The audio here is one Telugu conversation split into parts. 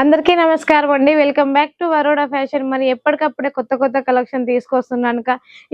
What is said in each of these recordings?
అందరికీ నమస్కారం అండి. Welcome back to Varoda fashion మరి ఎప్పటికప్పుడే కొత్త కొత్త కలెక్షన్ తీసుకొస్తున్నాను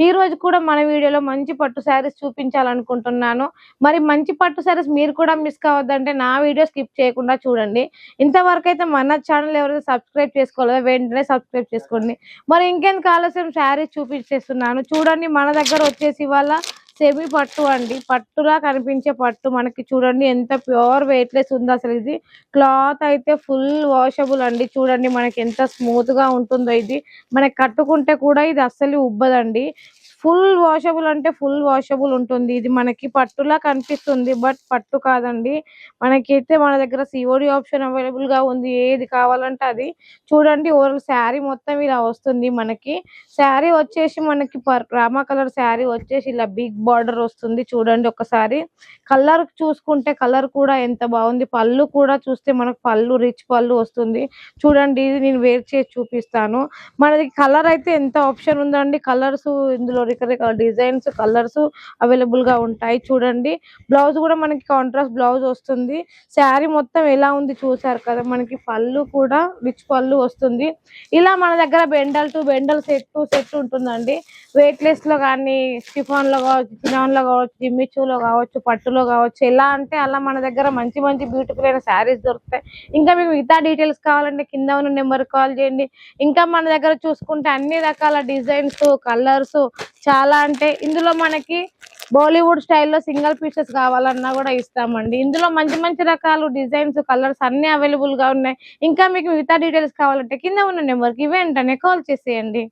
ఈ రోజు కూడా మన వీడియోలో మంచి పట్టు శారీస్ చూపించాలనుకుంటున్నాను. మరి మంచి పట్టు శారీస్ మీరు కూడా మిస్ కావద్దంటే నా వీడియో స్కిప్ చేయకుండా చూడండి. ఇంతవరకు అయితే మన ఛానల్ ఎవరైతే సబ్స్క్రైబ్ చేసుకోలేదో వెంటనే సబ్స్క్రైబ్ చేసుకోండి. మరి ఇంకెందుకు ఆలస్యం శారీస్ చూపించేస్తున్నాను. చూడండి మన దగ్గర వచ్చేసి వాళ్ళ సెమీ పట్టు అండి. పట్టులా కనిపించే పట్టు. మనకి చూడండి ఎంత ప్యూర్ వెయిట్లెస్ ఉందో అసలు ఇది. క్లాత్ అయితే ఫుల్ వాషబుల్ అండి. చూడండి మనకి ఎంత స్మూత్గా ఉంటుందో ఇది. మనకి కట్టుకుంటే కూడా ఇది అస్సలు ఉబ్బదండి. ఫుల్ వాషబుల్ అంటే ఫుల్ వాషబుల్ ఉంటుంది. ఇది మనకి పట్టులా కనిపిస్తుంది బట్ పట్టు కాదండి. మనకైతే మన దగ్గర సిఓడి ఆప్షన్ అవైలబుల్గా ఉంది. ఏది కావాలంటే అది. చూడండి ఓవరాల్ శారీ మొత్తం ఇలా వస్తుంది మనకి. శారీ వచ్చేసి మనకి పర్ రామా కలర్ శారీ వచ్చేసి ఇలా బిగ్ బార్డర్ వస్తుంది. చూడండి ఒకసారి. కలర్ చూసుకుంటే కలర్ కూడా ఎంత బాగుంది. పళ్ళు కూడా చూస్తే మనకు పళ్ళు రిచ్ పళ్ళు వస్తుంది. చూడండి ఇది నేను వేర్ చేసి చూపిస్తాను. మనది కలర్ అయితే ఎంత ఆప్షన్ ఉందండి? కలర్స్ ఇందులో రకరకాల డిజైన్స్ కలర్స్ అవైలబుల్గా ఉంటాయి. చూడండి. బ్లౌజ్ కూడా మనకి కాంట్రాస్ట్ బ్లౌజ్ వస్తుంది. శారీ మొత్తం ఎలా ఉంది చూసారు కదా. మనకి పళ్ళు కూడా రిచ్ పళ్ళు వస్తుంది. ఇలా మన దగ్గర bundle to bundle set to set ఉంటుందండి. వెయిట్ లెస్లో కానీ షిఫాన్లో కావచ్చు చినాన్లో కావచ్చు జిమ్మిచూలో కావచ్చు పట్టులో కావచ్చు ఎలా అంటే అలా మన దగ్గర మంచి మంచి బ్యూటిఫుల్ అయిన శారీస్ దొరుకుతాయి. ఇంకా మీకు మిగతా డీటెయిల్స్ కావాలంటే కింద ఉన్న నెంబర్ కాల్ చేయండి. ఇంకా మన దగ్గర చూసుకుంటే అన్ని రకాల డిజైన్స్ కలర్స్ చాలా అంటే ఇందులో మనకి బాలీవుడ్ స్టైల్లో సింగిల్ పీసెస్ కావాలన్నా కూడా ఇస్తామండి. ఇందులో మంచి మంచి రకాలు డిజైన్స్ కలర్స్ అన్ని అవైలబుల్గా ఉన్నాయి. ఇంకా మీకు మిగతా డీటెయిల్స్ కావాలంటే కింద ఉన్న నెంబర్కి వెంటనే కాల్ చేసేయండి.